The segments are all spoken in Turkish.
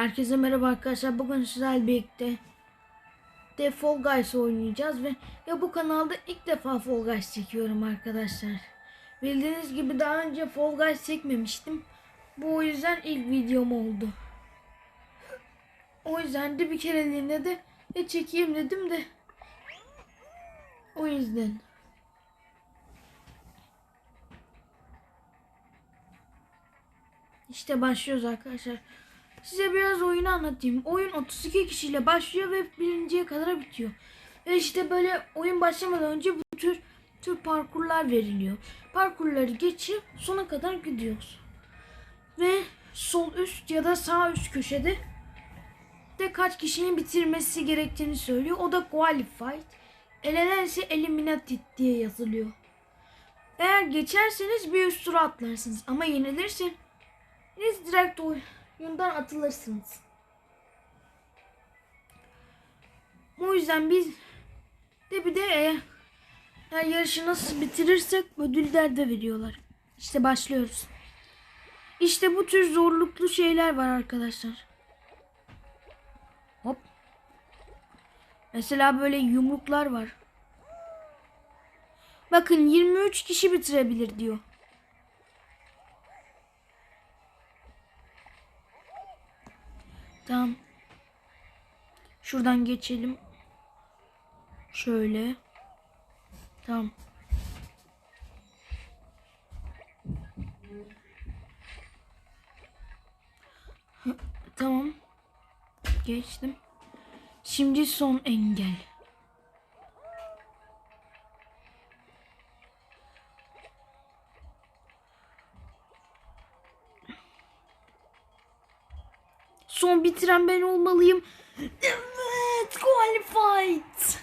Herkese merhaba arkadaşlar. Bugün sizlerle birlikte de Fall Guys oynayacağız ve ya bu kanalda ilk defa Fall Guys çekiyorum arkadaşlar. Bildiğiniz gibi daha önce Fall Guys çekmemiştim. Bu o yüzden ilk videom oldu. O yüzden de bir kereliğine de, de çekeyim dedim de. O yüzden. İşte başlıyoruz arkadaşlar. Size biraz oyunu anlatayım. Oyun 32 kişiyle başlıyor ve birinciye kadar bitiyor. Ve işte böyle oyun başlamadan önce bu tür tür parkurlar veriliyor. Parkurları geçip sona kadar gidiyoruz. Ve sol üst ya da sağ üst köşede de kaç kişinin bitirmesi gerektiğini söylüyor. O da qualified. Elenen ise eliminated diye yazılıyor. Eğer geçerseniz bir üst tura atlarsınız. Ama yenilirseniz direkt oyundan atılırsınız. O yüzden biz de bir de eğer yarışı nasıl bitirirsek ödüller de veriyorlar. İşte başlıyoruz. İşte bu tür zorluklu şeyler var arkadaşlar. Hop. Mesela böyle yumruklar var. Bakın 23 kişi bitirebilir diyor. Tamam. Şuradan geçelim. Şöyle. Tamam. Tamam. Geçtim. Şimdi son engel. Son bitiren ben olmalıyım. Evet, qualified.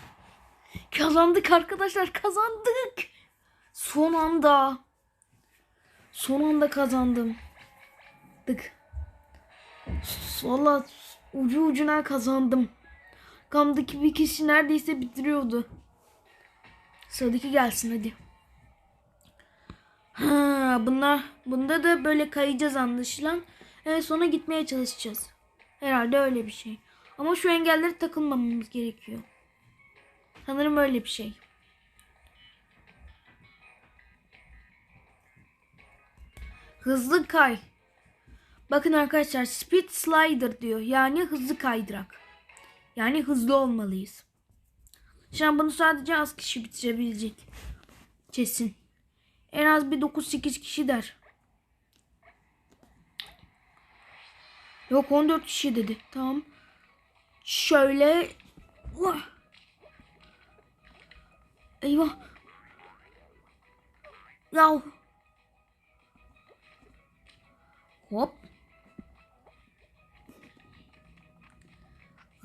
Kazandık arkadaşlar, kazandık. Son anda. Son anda kazandım. Dık. Valla ucu ucuna kazandım. Kamdaki bir kişi neredeyse bitiriyordu. Sıradaki gelsin hadi. Ha, bunlar bunda da böyle kayacağız anlaşılan. En sona gitmeye çalışacağız. Herhalde öyle bir şey. Ama şu engellere takılmamamız gerekiyor. Sanırım öyle bir şey. Hızlı kay. Bakın arkadaşlar speed slider diyor. Yani hızlı kaydırak. Yani hızlı olmalıyız. Şu an bunu sadece az kişi bitirebilecek. Kesin. En az bir 9-8 kişi der. Yok 14 kişi dedi. Tamam. Şöyle. Vah. Eyvah. Yav. Hop.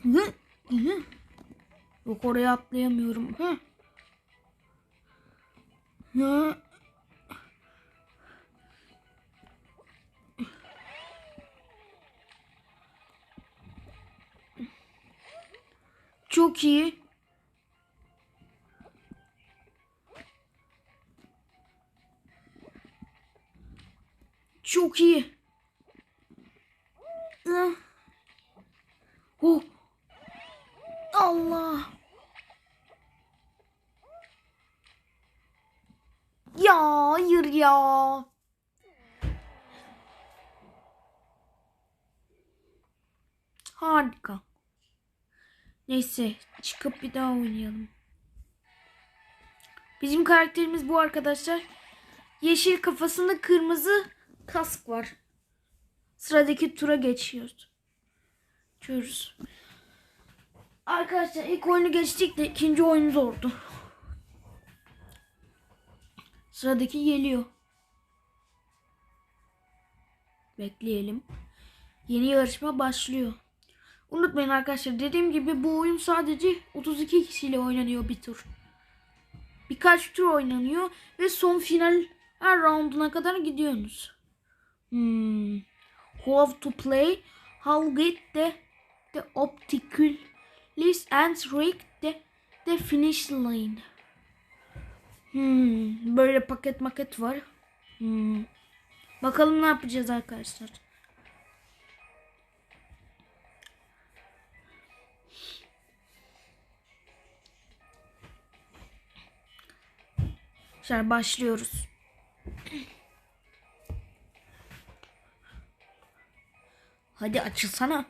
Hı, hı. Yok oraya atlayamıyorum. Hı. Hı. Çok iyi. Çok iyi. Ah. Oh. Allah. Ya hayır ya. Harika. Neyse çıkıp bir daha oynayalım. Bizim karakterimiz bu arkadaşlar. Yeşil kafasında kırmızı kask var. Sıradaki tura geçiyoruz. Geçiyoruz. Arkadaşlar ilk oyunu geçtik de ikinci oyun zordu. Sıradaki geliyor. Bekleyelim. Yeni yarışma başlıyor. Unutmayın arkadaşlar dediğim gibi bu oyun sadece 32 kişiyle oynanıyor bir tur. Birkaç tur oynanıyor ve son final her rounduna kadar gidiyorsunuz. Hmm. How to play, how get the the obstacle list and reach the the finish line. Hmm. Böyle paket maket var. Hmm. Bakalım ne yapacağız arkadaşlar. Arkadaşlar başlıyoruz. Hadi açılsana.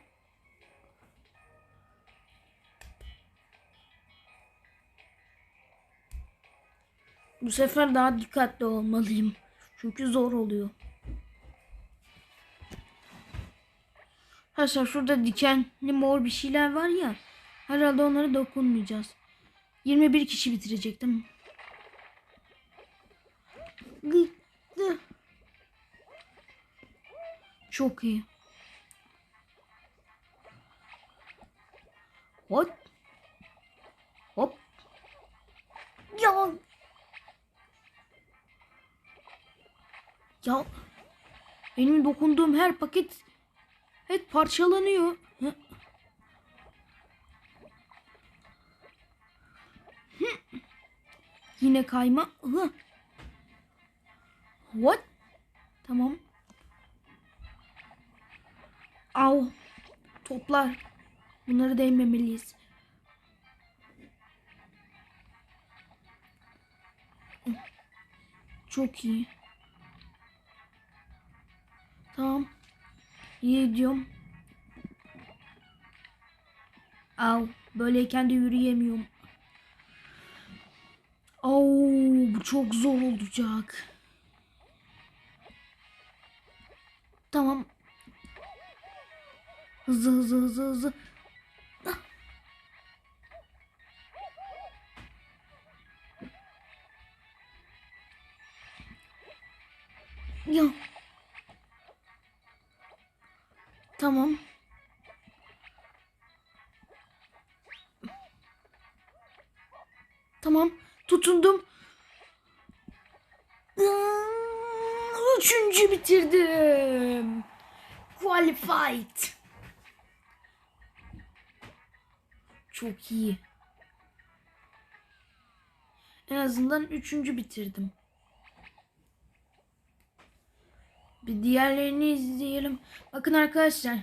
Bu sefer daha dikkatli olmalıyım. Çünkü zor oluyor. Arkadaşlar şurada dikenli mor bir şeyler var ya. Herhalde onlara dokunmayacağız. 21 kişi bitirecektim. Gitti. Çok iyi. Hop. Hop. Ya. Ya. Benim dokunduğum her paket hep parçalanıyor. Yine kayma. Hı. What? Tamam. Au. Toplar. Bunları değmemeliyiz. Çok iyi. Tamam. İyi gidiyorum. Au. Böyleyken de yürüyemiyorum. Au, bu çok zor olacak. Tamam. Hızlı hızlı hızlı hızlı. Ah. Ya. Tamam. Qualified. Çok iyi. En azından üçüncü bitirdim. Bir diğerlerini izleyelim. Bakın arkadaşlar.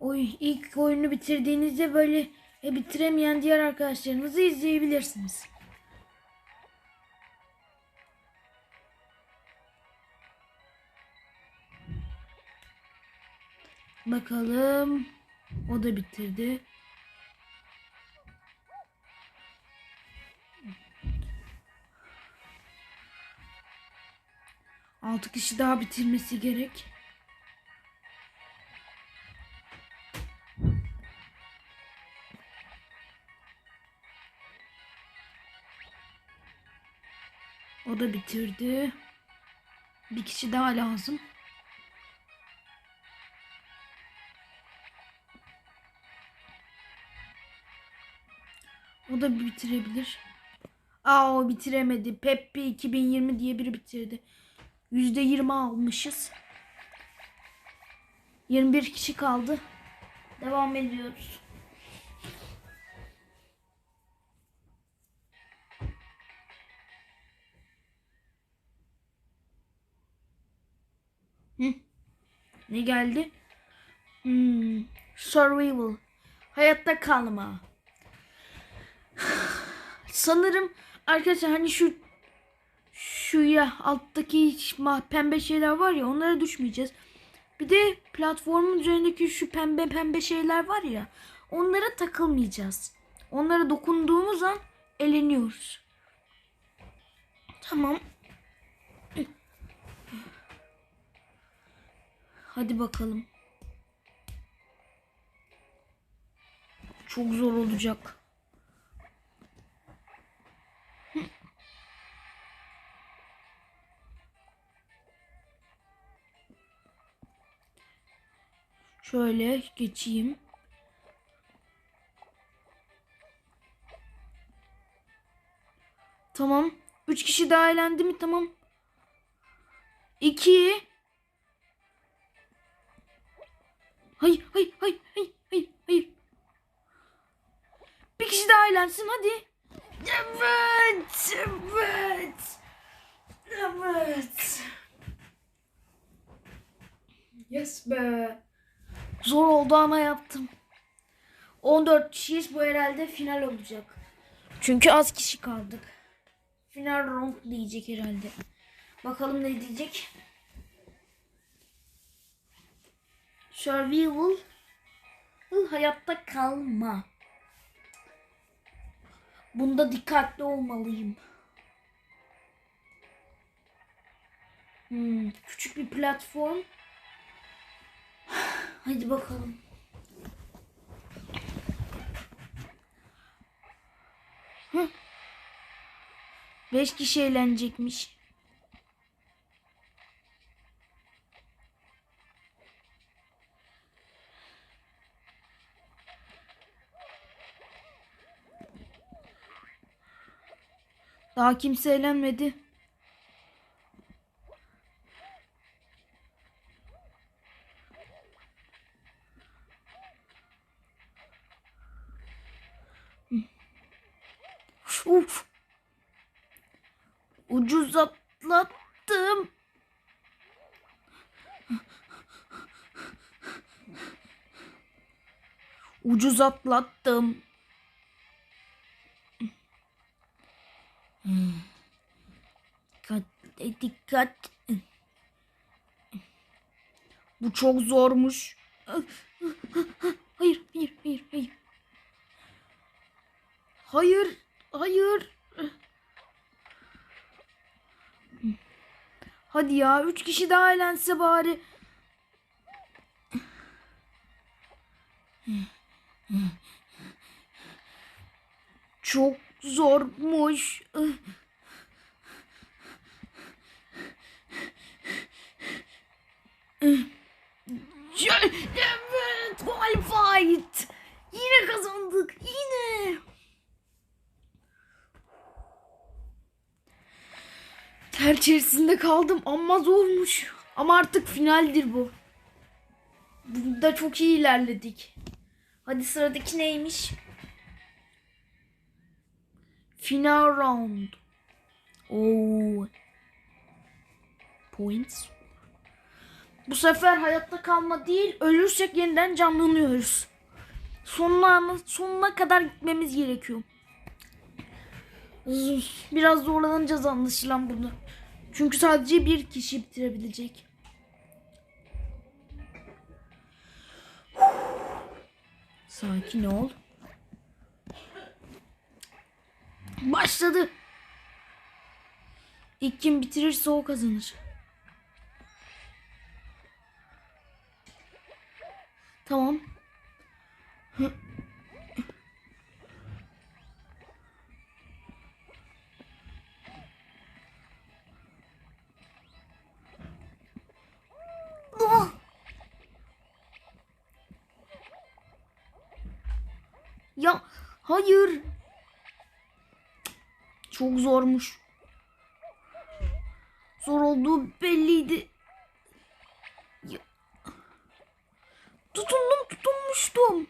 Oy, ilk oyunu bitirdiğinizde böyle e, bitiremeyen diğer arkadaşlarınızı izleyebilirsiniz. Bakalım. O da bitirdi. Altı kişi daha bitirmesi gerek. O da bitirdi. Bir kişi daha lazım. O da bitirebilir. Aa o bitiremedi. Peppi 2020 diye biri bitirdi. %20 almışız. 21 kişi kaldı. Devam ediyoruz. Ne geldi? Hmm. Survival. Hayatta kalma. Sanırım arkadaşlar hani şu şu ya alttaki pembe şeyler var ya onlara düşmeyeceğiz. Bir de platformun üzerindeki şu pembe pembe şeyler var ya onlara takılmayacağız. Onlara dokunduğumuz an eleniyoruz. Tamam. Hadi bakalım. Çok zor olacak. Şöyle geçeyim. Tamam. Üç kişi daha eğlendi mi? Tamam. İki. Hayır, hayır, hayır, hayır, hayır, hayır. Bir kişi daha eğlensin hadi. Evet, evet. Evet. Yes be. Zor oldu ama yaptım. 14 kişiyiz bu herhalde final olacak. Çünkü az kişi kaldık. final round diyecek herhalde. Bakalım ne diyecek. Survival hayatta kalma. Bunda dikkatli olmalıyım. Hmm, küçük bir platform. Hadi bakalım. Hı. Beş kişi eğlenecekmiş. Daha kimse eğlenmedi. Uf. Ucuz atlattım. Ucuz atlattım. Dikkat, dikkat. Bu çok zormuş. Hayır, hayır, hayır, hayır. Hayır, hayır. Hadi ya, üç kişi daha eğlense bari. Çok zormuş. Evet, qualified. Yine kazandık. Yine. Ter içerisinde kaldım ama zormuş. Ama artık finaldir bu. Bunda çok iyi ilerledik. Hadi sıradaki neymiş? Final round. Oo. Points. Bu sefer hayatta kalma değil, ölürsek yeniden canlanıyoruz. Sonuna, sonuna kadar gitmemiz gerekiyor. Biraz zorlanacağız anlaşılan bunu. Çünkü sadece bir kişi bitirebilecek. Sakin ol. Başladı. İlk kim bitirirse o kazanır. Tamam. Ah! Ya hayır. Çok zormuş. Zor olduğu belliydi. Ya. Tutundum tutunmuştum.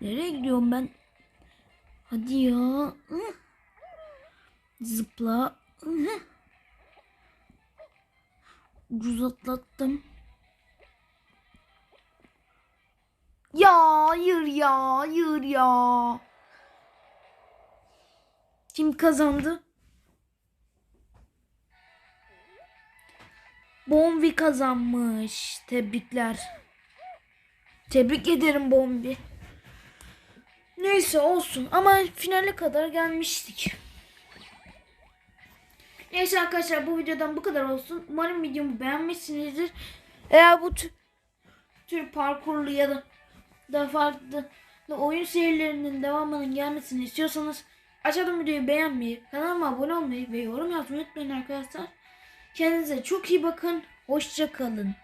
Nereye gidiyorum ben? Hadi ya. Hı. Zıpla. Ucuz atlattım. Ya hayır ya hayır ya. Kim kazandı? Bombi kazanmış. Tebrikler. Tebrik ederim Bombi. Neyse olsun ama finale kadar gelmiştik. Neyse arkadaşlar bu videodan bu kadar olsun. Umarım videomu beğenmişsinizdir. Eğer bu tür parkurlu ya da da farklı oyun serilerinin devamının gelmesini istiyorsanız aşağıdan videoyu beğenmeyi, kanalıma abone olmayı ve yorum yazmayı unutmayın arkadaşlar. Kendinize çok iyi bakın. Hoşça kalın.